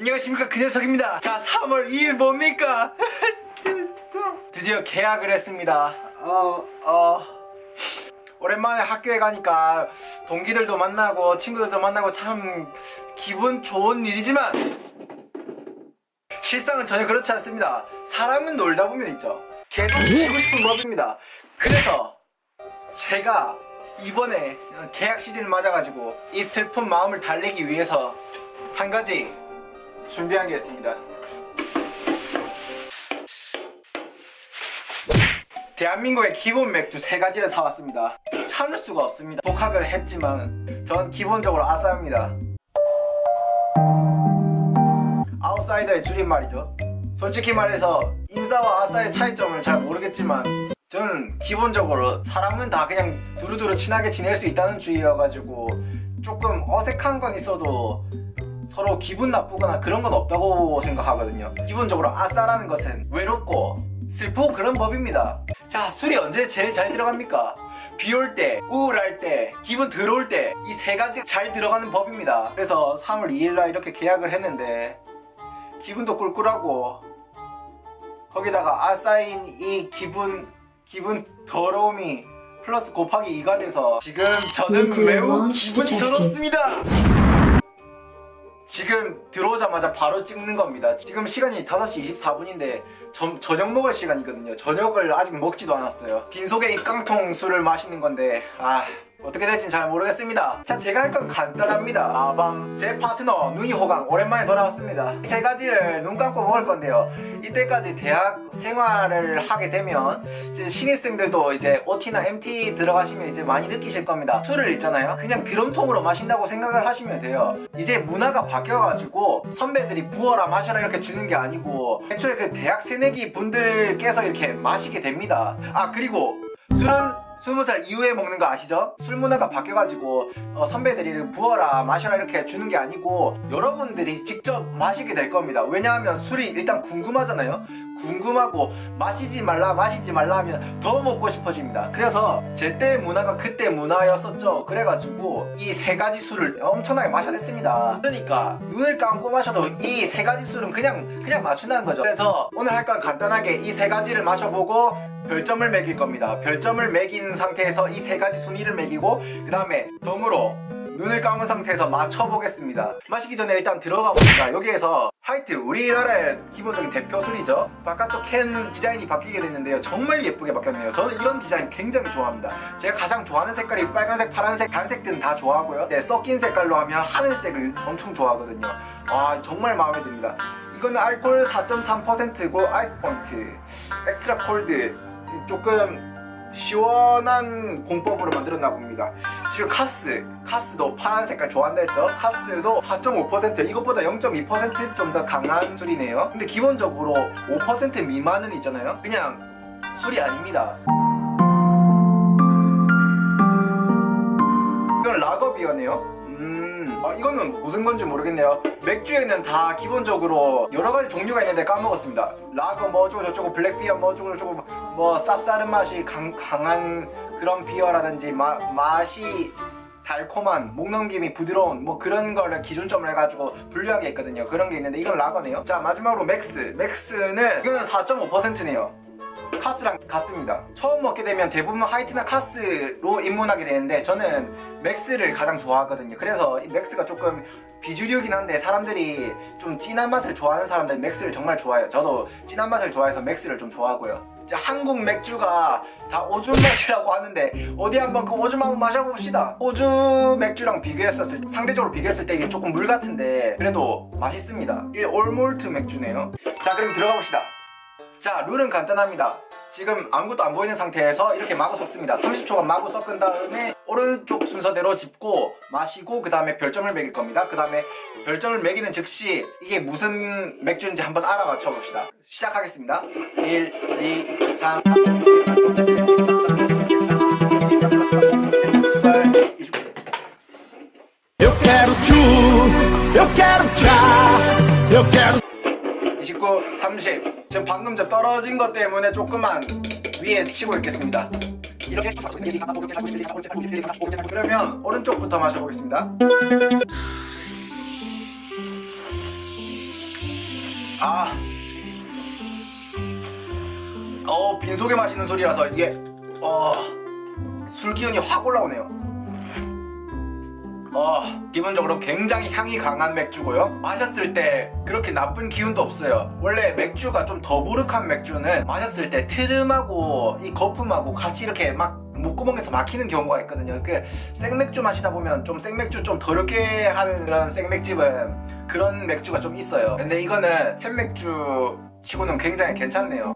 안녕하십니까 그 녀석입니다. 자 3월 2일 뭡니까? 드디어 계약을 했습니다. 어, 어, 오랜만에 학교에 가니까 동기들도 만나고 친구들도 만나고 참 기분 좋은 일이지만 실상은 전혀 그렇지 않습니다. 사람은 놀다 보면 있죠. 계속 쉬고 싶은 법입니다. 그래서 제가 이번에 계약 시즌을 맞아가지고 이 슬픈 마음을 달래기 위해서 한 가지 준비한 게 있습니다. 대한민국의 기본 맥주 세 가지를 사왔습니다. 참을 수가 없습니다. 복학을 했지만 전 기본적으로 아싸입니다. 아웃사이더의 줄임말이죠. 솔직히 말해서 인싸와 아싸의 차이점을 잘 모르겠지만 저는 기본적으로 사람은 다 그냥 두루두루 친하게 지낼 수 있다는 주의여가지고 조금 어색한 건 있어도 서로 기분 나쁘거나 그런 건 없다고 생각하거든요. 기본적으로 아싸라는 것은 외롭고 슬프고 그런 법입니다. 자, 술이 언제 제일 잘 들어갑니까? 비 올 때, 우울할 때, 기분 더러울 때이 세 가지 잘 들어가는 법입니다. 그래서 3월 2일 날 이렇게 계약을 했는데 기분도 꿀꿀하고 거기다가 아싸인 이 기분 기분 더러움이 플러스 곱하기 2가 돼서 지금 저는 매우 기분이. 저렇습니다. 지금 들어오자마자 바로 찍는 겁니다. 지금 시간이 5시 24분인데 저녁 먹을 시간이거든요. 저녁을 아직 먹지도 않았어요. 빈속에 이 깡통 술을 마시는 건데 아 어떻게 될진 잘 모르겠습니다. 자 제가 할 건 간단합니다. 아밤 제 파트너 눈이 호강 오랜만에 돌아왔습니다. 세 가지를 눈 감고 먹을 건데요. 이때까지 대학 생활을 하게 되면 이제 신입생들도 이제 OT나 MT 들어가시면 이제 많이 느끼실 겁니다. 술을 있잖아요. 그냥 드럼통으로 마신다고 생각을 하시면 돼요. 이제 문화가 바뀌어가지고 선배들이 부어라 마셔라 이렇게 주는 게 아니고 애초에 그 대학 새내기 분들께서 이렇게 마시게 됩니다. 아 그리고 술은 스무 살 이후에 먹는 거 아시죠? 술 문화가 바뀌어가지고 어, 선배들이 부어라 마셔라 이렇게 주는 게 아니고 여러분들이 직접 마시게 될 겁니다. 왜냐하면 술이 일단 궁금하잖아요. 궁금하고 마시지 말라 마시지 말라 하면 더 먹고 싶어집니다. 그래서 제때 문화가 그때 문화였었죠. 그래가지고 이 세 가지 술을 엄청나게 마셔냈습니다. 그러니까 눈을 감고 마셔도 이 세 가지 술은 그냥 그냥 맞춘다는 거죠. 그래서 오늘 할 건 간단하게 이 세 가지를 마셔보고 별점을 매길 겁니다. 별점을 매긴 상태에서 이 세 가지 순위를 매기고 그 다음에 덤으로 눈을 감은 상태에서 맞춰보겠습니다. 마시기 전에 일단 들어가 봅니다. 여기에서 화이트 우리나라의 기본적인 대표 술이죠. 바깥쪽 캔 디자인이 바뀌게 됐는데요. 정말 예쁘게 바뀌었네요. 저는 이런 디자인 굉장히 좋아합니다. 제가 가장 좋아하는 색깔이 빨간색, 파란색, 단색들은 다 좋아하고요. 네, 섞인 색깔로 하면 하늘색을 엄청 좋아하거든요. 아 정말 마음에 듭니다. 이거는 알코올 4.3%고 아이스 포인트, 엑스트라 콜드 조금 시원한 공법으로 만들었나 봅니다. 지금 카스, 카스도 파란 색깔 좋아한다 했죠? 카스도 4.5% 이것보다 0.2%좀 더 강한 술이네요. 근데 기본적으로 5% 미만은 있잖아요. 그냥 술이 아닙니다. 이건 라거 비어네요. 음, 어, 이거는 무슨 건지 모르겠네요. 맥주에는 다 기본적으로 여러 가지 종류가 있는데 까먹었습니다. 라거 뭐 어쩌고 저쩌고 블랙비어 뭐 어쩌고 저쩌고 뭐 쌉싸른 맛이 강, 강한 그런 비어라든지 마, 맛이 달콤한 목 넘김이 부드러운 뭐 그런 거를 기준점을 해가지고 분류한 게 있거든요. 그런 게 있는데 이건 라거네요. 자 마지막으로 맥스. 맥스는 이거는 4.5%네요. 카스랑 같습니다. 처음 먹게 되면 대부분 하이트나 카스로 입문하게 되는데 저는 맥스를 가장 좋아하거든요. 그래서 이 맥스가 조금 비주류긴 한데 사람들이 좀 진한 맛을 좋아하는 사람들은 맥스를 정말 좋아해요. 저도 진한 맛을 좋아해서 맥스를 좀 좋아하고요. 한국 맥주가 다 오줌 맛이라고 하는데 어디 한번 그 오줌 한번 마셔봅시다. 호주 맥주랑 비교했었을 때, 상대적으로 비교했을 때 이게 조금 물 같은데 그래도 맛있습니다. 이게 올몰트 맥주네요. 자 그럼 들어가 봅시다. 자 룰은 간단합니다. 지금 아무것도 안 보이는 상태에서 이렇게 마구 섞습니다. 30초간 마구 섞은 다음에 오른쪽 순서대로 짚고 마시고 그 다음에 별점을 매길 겁니다. 그 다음에 별점을 매기는 즉시 이게 무슨 맥주인지 한번 알아맞혀 봅시다. 시작하겠습니다. 1, 2, 3 Eu quero tchu, eu quero tchá, eu quero 29, 30 지금 방금 전 떨어진 것 때문에 조금만 위에 치고 있겠습니다 이렇게 그러면 오른쪽부터 마셔보겠습니다 아. 어, 빈속에 마시는 소리라서 이게 어, 술 기운이 확 올라오네요. 어, 기본적으로 굉장히 향이 강한 맥주고요. 마셨을 때 그렇게 나쁜 기운도 없어요. 원래 맥주가 좀 더부룩한 맥주는 마셨을 때 트름하고 이 거품하고 같이 이렇게 막 목구멍에서 막히는 경우가 있거든요. 그 생맥주 마시다 보면 좀 생맥주 좀 더럽게 하는 그런 생맥집은 그런 맥주가 좀 있어요. 근데 이거는 캔맥주 치고는 굉장히 괜찮네요.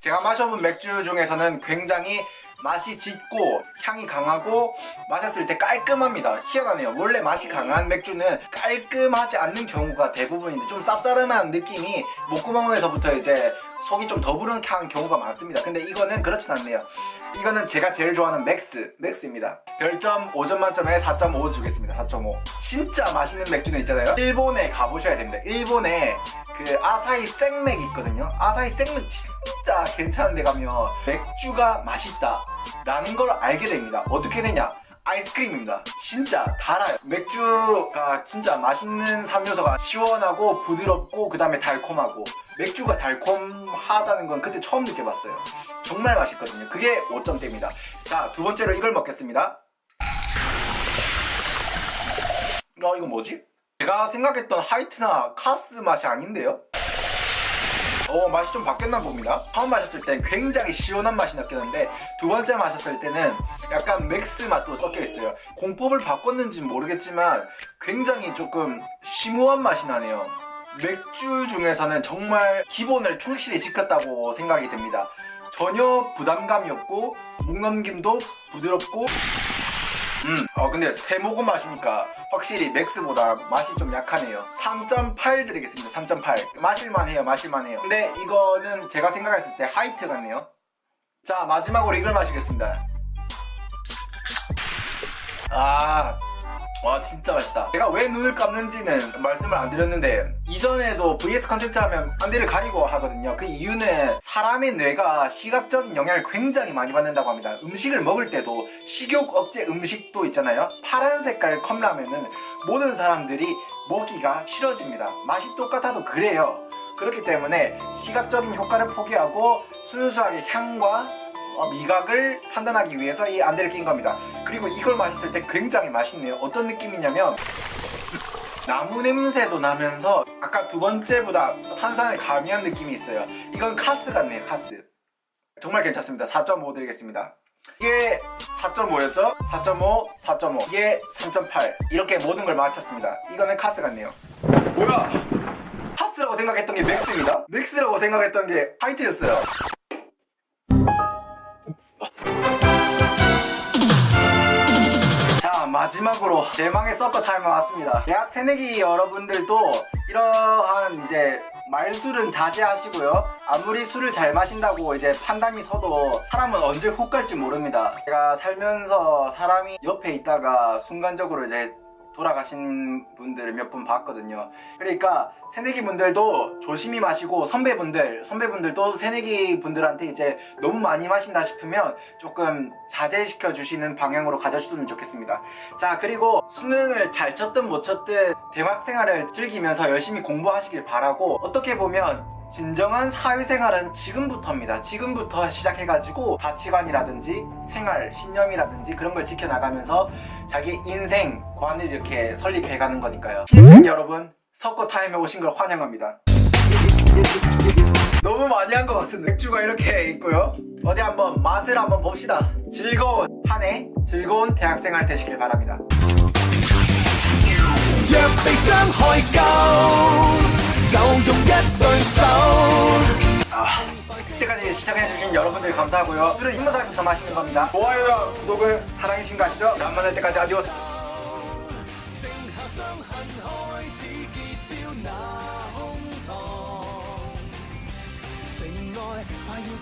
제가 마셔본 맥주 중에서는 굉장히 맛이 짙고 향이 강하고 마셨을 때 깔끔합니다. 희한하네요. 원래 맛이 강한 맥주는 깔끔하지 않는 경우가 대부분인데 좀 쌉싸름한 느낌이 목구멍에서부터 이제 속이 좀 더부룩한 경우가 많습니다. 근데 이거는 그렇진 않네요. 이거는 제가 제일 좋아하는 맥스, 맥스입니다. 별점 5점 만점에 4.5 주겠습니다. 4.5. 진짜 맛있는 맥주는 있잖아요. 일본에 가보셔야 됩니다. 일본에 그 아사히 생맥 있거든요. 아사히 생맥 진짜 괜찮은 데 가면 맥주가 맛있다. 라는 걸 알게 됩니다. 어떻게 되냐? 아이스크림입니다. 진짜 달아요. 맥주가 진짜 맛있는 삼요소가 시원하고 부드럽고 그 다음에 달콤하고 맥주가 달콤하다는 건 그때 처음 느껴봤어요. 정말 맛있거든요. 그게 5점대입니다. 자, 두 번째로 이걸 먹겠습니다. 어, 이거 뭐지? 제가 생각했던 하이트나 카스 맛이 아닌데요? 어 맛이 좀 바뀌었나 봅니다. 처음 마셨을 땐 굉장히 시원한 맛이 느꼈는데 두 번째 마셨을 때는 약간 맥스 맛도 섞여 있어요. 공법을 바꿨는지 모르겠지만 굉장히 조금 심오한 맛이 나네요. 맥주 중에서는 정말 기본을 충실히 지켰다고 생각이 됩니다. 전혀 부담감이 없고 목넘김도 부드럽고. 음, 어 근데 세 모금 마시니까 확실히 맥스보다 맛이 좀 약하네요. 3.8 드리겠습니다. 3.8. 마실만 해요. 마실만 해요. 근데 이거는 제가 생각했을 때 하이트 같네요. 자 마지막으로 이걸 마시겠습니다. 아. 와 진짜 맛있다. 제가 왜 눈을 감는지는 말씀을 안 드렸는데 이전에도 vs 컨텐츠 하면 안대를 가리고 하거든요. 그 이유는 사람의 뇌가 시각적인 영향을 굉장히 많이 받는다고 합니다. 음식을 먹을 때도 식욕 억제 음식도 있잖아요. 파란 색깔 컵라면은 모든 사람들이 먹기가 싫어집니다. 맛이 똑같아도 그래요. 그렇기 때문에 시각적인 효과를 포기하고 순수하게 향과 어, 미각을 판단하기 위해서 이 안대를 낀 겁니다. 그리고 이걸 마셨을 때 굉장히 맛있네요. 어떤 느낌이냐면 나무 냄새도 나면서 아까 두 번째보다 탄산을 가미한 느낌이 있어요. 이건 카스 같네요. 카스. 정말 괜찮습니다. 4.5 드리겠습니다. 이게 4.5였죠? 4.5, 4.5. 이게 3.8. 이렇게 모든 걸 맞췄습니다. 이거는 카스 같네요. 뭐야? 카스라고 생각했던 게 맥스입니다. 맥스라고 생각했던 게 하이트였어요. 마지막으로 대망의 서커 타임 왔습니다. 대학 새내기 여러분들도 이러한 이제 말술은 자제하시고요. 아무리 술을 잘 마신다고 이제 판단이 서도 사람은 언제 훅 갈지 모릅니다. 제가 살면서 사람이 옆에 있다가 순간적으로 이제 돌아가신 분들을 몇 분 봤거든요. 그러니까 새내기 분들도 조심히 마시고 선배분들, 선배분들도 새내기 분들한테 이제 너무 많이 마신다 싶으면 조금 자제시켜 주시는 방향으로 가져주시면 좋겠습니다. 자, 그리고 수능을 잘 쳤든 못 쳤든 대학 생활을 즐기면서 열심히 공부하시길 바라고 어떻게 보면 진정한 사회생활은 지금부터입니다. 지금부터 시작해가지고 가치관이라든지 생활, 신념이라든지 그런 걸 지켜나가면서 자기 인생 관을 이렇게 설립해가는 거니까요. 신입생 여러분, 석고 타임에 오신 걸 환영합니다. 너무 많이 한 것 같은데 맥주가 이렇게 있고요. 어디 한번 맛을 한번 봅시다. 즐거운 한 해 즐거운 대학생활 되시길 바랍니다. 若被傷害夠，就用一對手。 아, 이때까지 시청해주신 여러분들 감사하고요. 술은 입는 사람부터 마시는 겁니다. 좋아요와 구독은 사랑이신 거 아시죠? 다음 만날 때까지 아디오스. 剩下傷痕開始結焦那胸膛，城內快要。